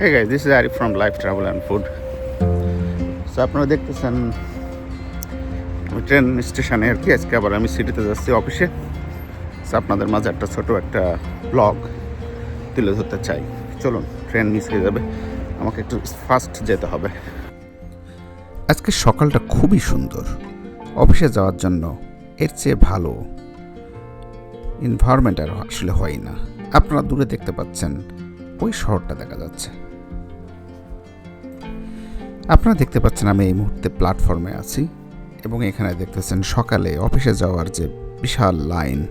Hey guys this is Arif from life travel and food so আপনারা দেখতেছেন train স্টেশনে আর কি। আজকে আবার আমি সিটিতে যাচ্ছি অফিসে সো আপনাদের মাঝে একটা ছোট একটা ব্লগ তুলে ধরতে চাই। চলুন ট্রেন মিস হয়ে যাবে। আমাকে একটু ফাস্ট যেতে হবে। আজকে সকালটা খুবই সুন্দর। অফিসে যাওয়ার জন্য এর চেয়ে ভালো এনভায়রনমেন্ট আর আসলে হয় না। আপনারা দূরে দেখতে পাচ্ছেন ওই শহরটা দেখা যাচ্ছে। আপনারা দেখতে পাচ্ছেন আমি এই মুহূর্তে প্ল্যাটফর্মে আছি এবং এখানে দেখতেছেন সকালে অফিসে যাওয়ার যে বিশাল লাইন,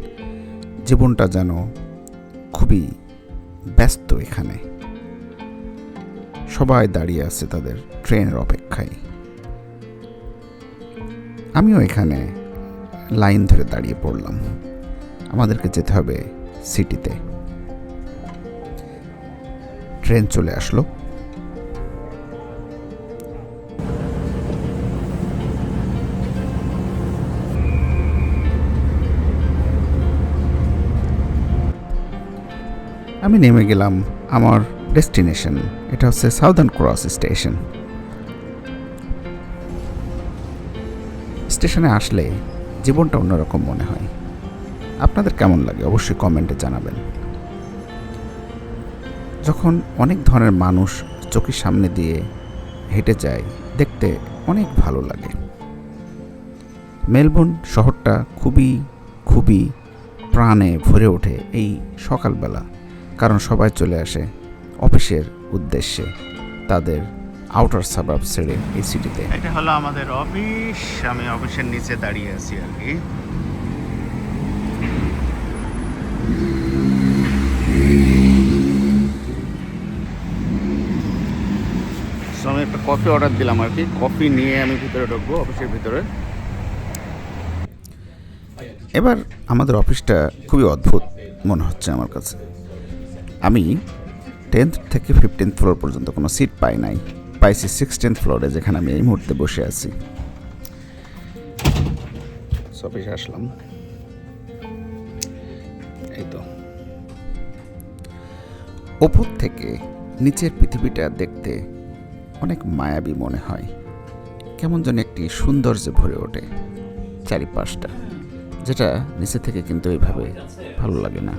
জীবনটা যেন খুবই ব্যস্ত এখানে। সবাই দাঁড়িয়ে আছে তাদের ট্রেনের অপেক্ষায়। আমিও এখানে লাইন ধরে দাঁড়িয়ে পড়লাম। আমাদেরকে যেতে হবে সিটিতে। ট্রেন চলে আসলো। আমি নেমে গেলাম আমার ডেস্টিনেশন। এটা হচ্ছে সাউদার্ন ক্রস স্টেশন। স্টেশনে আসলে জীবনটা অন্যরকম মনে হয়। আপনাদের কেমন লাগে অবশ্যই কমেন্টে জানাবেন। যখন অনেক ধরনের মানুষ চোখের সামনে দিয়ে হেঁটে যায়, দেখতে অনেক ভালো লাগে। মেলবোর্ন শহরটা খুবই খুবই প্রাণে ভরে ওঠে এই সকালবেলা। কারণ সবাই চলে আসে অফিসের উদ্দেশ্যে তাদের আউটার সাবাব ছেড়ে এই সিটিতে এটা হলো আমাদের অফিস আমি অফিসের নিচে দাঁড়িয়ে আছি আর কি। আমি একটা কফি অর্ডার দিলাম আর কি। কফি নিয়ে আমি ভিতরে ঢুকবো অফিসের ভিতরে। এবার আমাদের অফিসটা খুবই অদ্ভুত মনে হচ্ছে আমার কাছে। আমি টেন্থ থেকে ফিফটিন্থ ফ্লোর পর্যন্ত কোনো সিট পাই নাই। পাইছি সিক্সটিন্থ ফ্লোরে যেখানে আমি এই মুহূর্তে বসে আছি। অফিসে আসলাম। এই তো। ওপর থেকে নিচের পৃথিবীটা দেখতে অনেক মায়াবী মনে হয়। কেমন যেন একটি সৌন্দর্যে ভরে ওঠে চারিপাশটা, যেটা নিচে থেকে কিন্তু এইভাবে ভালো লাগে না।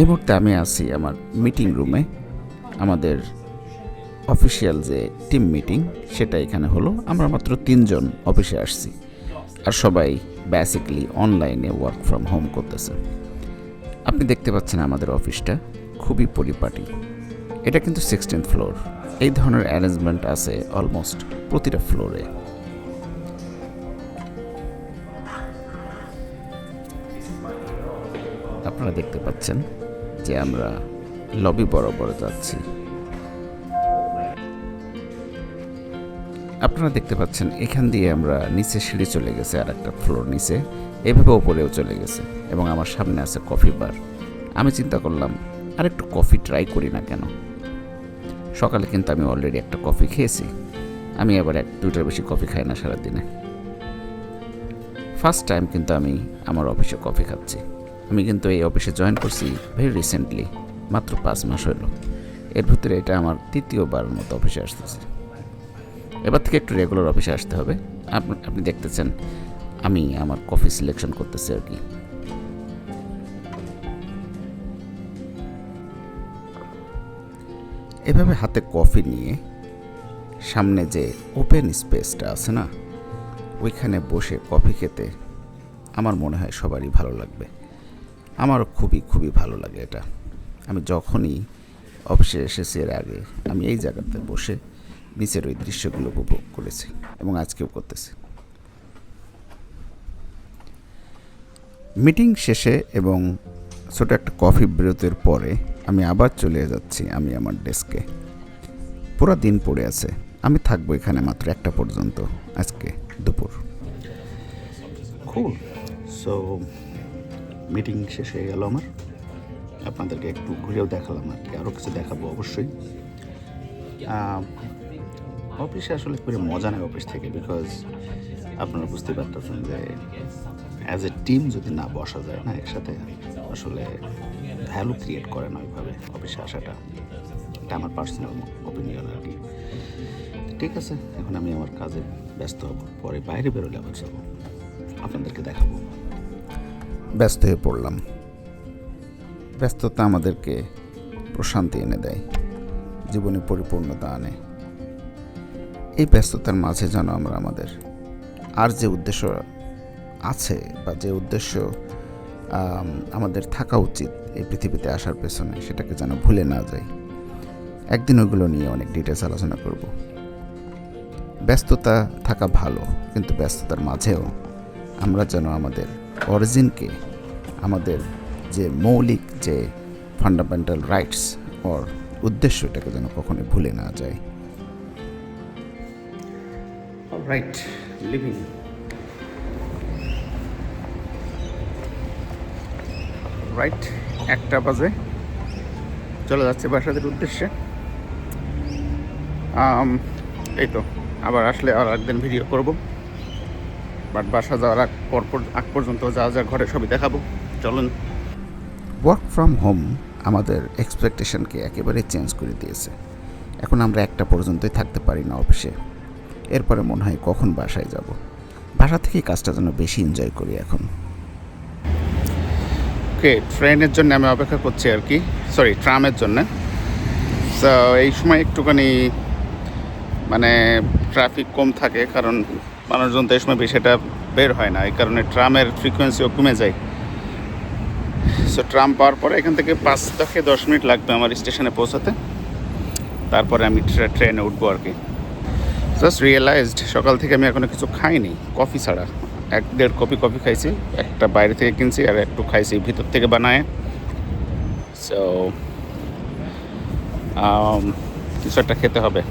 এই মুহূর্তে আমি আছি আমার মিটিং রুমে আমাদের অফিসিয়াল যে টিম মিটিং সেটা এখানে হলো। আমরা মাত্র তিনজন অফিসে আসছি। আর সবাই বেসিক্যালি অনলাইনে ওয়ার্ক ফ্রম হোম করতেছে। আপনি দেখতে পাচ্ছেন আমাদের অফিসটা খুবই পরিপাটি। এটা কিন্তু সিক্সটিন ফ্লোর এই ধরনের অ্যারেঞ্জমেন্ট আছে অলমোস্ট প্রতিটা ফ্লোরে আপনারা দেখতে পাচ্ছেন যে আমরা লবি বরাবর যাচ্ছি। আপনারা দেখতে পাচ্ছেন, এখান দিয়ে আমরা নিচে সিঁড়ি চলে গেছে আর একটা ফ্লোর নিচে। এভাবে ওপরেও চলে গেছে এবং আমার সামনে আছে কফি বার আমি চিন্তা করলাম, আর একটু কফি ট্রাই করি না কেন? সকালে কিন্তু আমি অলরেডি একটা কফি খেয়েছি। আমি আবার এক, দুইটার বেশি কফি খাই না সারাদিনে। ফার্স্ট টাইম কিন্তু আমি আমার অফিসে কফি খাচ্ছি। আমি কিন্তু এই অফিসে জয়েন করছি ভেরি রিসেন্টলি মাত্র পাঁচ মাস হলো। এর ভিতরে এটা আমার তৃতীয়বার মতো অফিসে আসতেছে। এবার থেকে একটু রেগুলার অফিসে আসতে হবে। আপনি আপনি দেখতেছেন, আমি আমার কফি সিলেকশন করতেছি আর কি। এভাবে হাতে কফি নিয়ে সামনে যে ওপেন স্পেসটা আছে না, ওইখানে বসে কফি খেতে আমার মনে হয় সবারই ভালো লাগবে। আমারও খুবই খুবই ভালো লাগে এটা। আমি যখনই অফিসে এসেছি এর আগে, আমি এই জায়গাতে বসে নিচের ওই দৃশ্যগুলো উপভোগ করেছি এবং আজকেও করতেছি। মিটিং শেষে এবং ছোট একটা কফি বিরতির পরে আমি আবার চলে যাচ্ছি আমি আমার ডেস্কে। পুরো দিন পড়ে আছে। আমি থাকব এখানে মাত্র একটা পর্যন্ত, আজকে দুপুর। খুব সো মিটিং শেষ হয়ে গেল আমার। আপনাদেরকে একটু ঘুরেও দেখালাম আর কি আরও কিছু দেখাবো অবশ্যই। অফিসে আসলে করে মজা নেয় অফিস থেকে বিকজ আপনারা বুঝতে পারতেছেন যে অ্যাজ এ টিম যদি না বসা যায় না, একসাথে আসলে ভ্যালু ক্রিয়েট করে না ওইভাবে অফিসে আসাটা। এটা আমার পার্সোনাল ওপিনিয়ন আর কি। ঠিক আছে, এখন আমি আমার কাজে ব্যস্ত হব, পরে বাইরে বেরোলে আবার যাব। আপনাদেরকে দেখাবো। ব্যস্ত হয়ে পড়লাম। ব্যস্ততা আমাদেরকে প্রশান্তি এনে দেয়, জীবনে পরিপূর্ণতা আনে। এই ব্যস্ততার মাঝে যেন আমরা আমাদের আর যে উদ্দেশ্য আছে বা যে উদ্দেশ্য আমাদের থাকা উচিত এই পৃথিবীতে আসার পেছনে, সেটাকে যেন ভুলে না যাই। একদিন ওগুলো নিয়ে অনেক ডিটেলস আলোচনা করব। ব্যস্ততা থাকা ভালো, কিন্তু ব্যস্ততার মাঝেও আমরা যেন আমাদের অরিজিনকে আমাদের যে মৌলিক যে ফান্ডামেন্টাল রাইটস ওর উদ্দেশ্য এটাকে যেন কখনোই ভুলে না যায়। রাইট লিভিং রাইট একটা বাজে। চলে যাচ্ছে বাসাদের উদ্দেশ্যে। এই তো, আবার আসলে আর একদিন ভিডিও করব। বাট বাসা যাওয়ার আগ পর পর- আগ পর্যন্ত যা যা ঘরে সবই দেখাবো। চলুন। ওয়ার্ক ফ্রম হোম আমাদের এক্সপেকটেশনকে একেবারে চেঞ্জ করে দিয়েছে। এখন আমরা একটা পর্যন্তই থাকতে পারি না অফিসে। এরপরে মনে হয় কখন বাসায় যাব। বাসা থেকে কাজটা যেন বেশি এনজয় করি এখন। ওকে ট্রেনের জন্য আমি অপেক্ষা করছি আর কি। সরি ট্রামের জন্য। এই সময় একটুখানি মানে ট্রাফিক কম থাকে কারণ মানুষজন তো এই সময় এটা বের হয় না, এই কারণে ট্রামের ফ্রিকোয়েন্সিও কমে যায়। সো ট্রাম পাওয়ার পরে এখান থেকে পাঁচ থেকে দশ মিনিট লাগবে আমার স্টেশনে পৌঁছাতে। তারপরে আমি ট্রেনে উঠবো আর কি। জাস্ট রিয়েলাইজড সকাল থেকে আমি এখনও কিছু খাইনি, কফি ছাড়া। এক দেড় কপি কফি খাইছি, একটা বাইরে থেকে কিনছি আর একটু খাইছি, ভিতর থেকে বানায়। সো কিছু একটা খেতে হবে।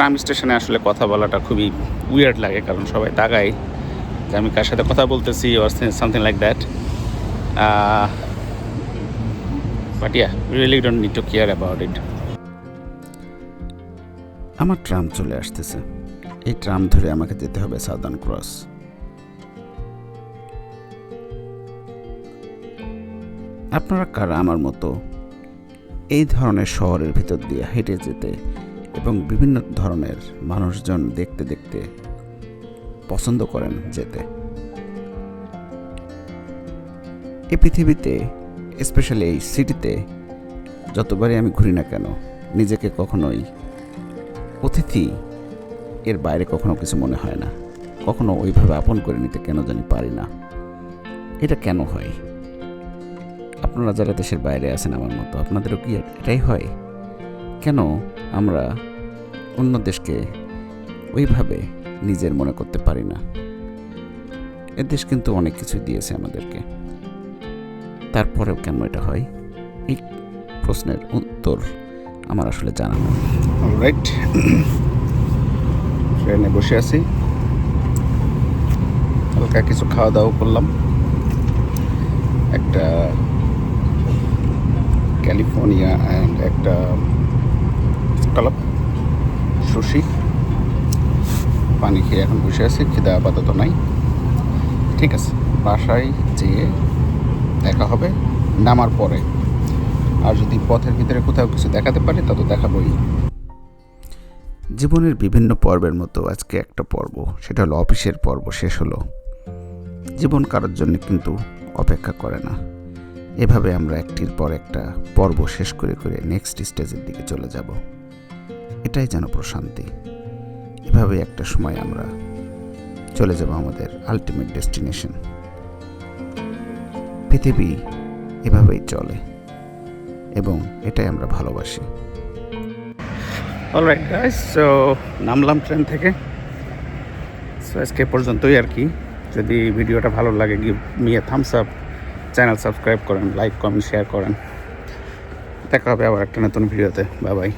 ট্রাম স্টেশনে আসলে কথা বলাটা খুবই উইয়ার্ড লাগে, কারণ সবাই তাকায় যে আমি কার সাথে কথা বলতেছি or something like that but yeah really don't need to care about it আমার ট্রাম চলে আসতেছে। এই ট্রাম ধরে আমাকে যেতে হবে সাউদার্ন ক্রস। আপনারা কারা আমার মতো এই ধরনের শহরের ভিতর দিয়ে হেঁটে যেতে এবং বিভিন্ন ধরনের মানুষজন দেখতে দেখতে পছন্দ করেন যেতে। এই পৃথিবীতে স্পেশালি এই সিটিতে যতবারই আমি ঘুরি না কেন, নিজেকে কখনোই অতিথি এর বাইরে কখনো কিছু মনে হয় না। কখনো ওইভাবে আপন করে নিতে কেন জানি পারি না। এটা কেন হয়? আপনারা যারা দেশের বাইরে আছেন আমার মতো, আপনাদেরও কি এটাই হয়? কেন আমরা অন্য দেশকে ওইভাবে নিজের মনে করতে পারি না। এ দেশ কিন্তু অনেক কিছু দিয়েছে আমাদেরকে। তারপরেও কেন এটা হয়? এই প্রশ্নের উত্তর আমার আসলে জানা রাইট ট্রেনে বসে আছি। হালকা কিছু খাওয়া দাওয়া করলাম। একটা ক্যালিফোর্নিয়া অ্যান্ড একটা কালাপ সুশি পানি খেয়ে এখন বসে আছি, খিদা আপাতত নাই। ঠিক আছে, বাসায় যেয়ে দেখা হবে, নামার পরে। আর যদি পথের ভিতরে কোথাও কিছু দেখাতে পারি, তা তো দেখাবই। জীবনের বিভিন্ন পর্বের মতো আজকে একটা পর্ব, সেটা হলো অফিসের পর্ব, শেষ হলো। জীবন কারোর জন্য কিন্তু অপেক্ষা করে না। এভাবে আমরা একটির পর একটা পর্ব শেষ করে করে নেক্সট স্টেজের দিকে চলে যাব। এটাই যেন প্রশান্তি। এভাবে একটা সময় আমরা চলে যাব আমাদের আলটিমেট ডেস্টিনেশন পৃথিবী এভাবেই চলে এবং এটাই আমরা ভালোবাসি। নামলাম ট্রেন থেকে। আজকে পর্যন্তই আর কি। যদি ভিডিওটা ভালো লাগে give me thumbs up channel subscribe করেন লাইক কমেন্ট শেয়ার করেন। দেখা হবে আবার একটা নতুন ভিডিওতে। Bye bye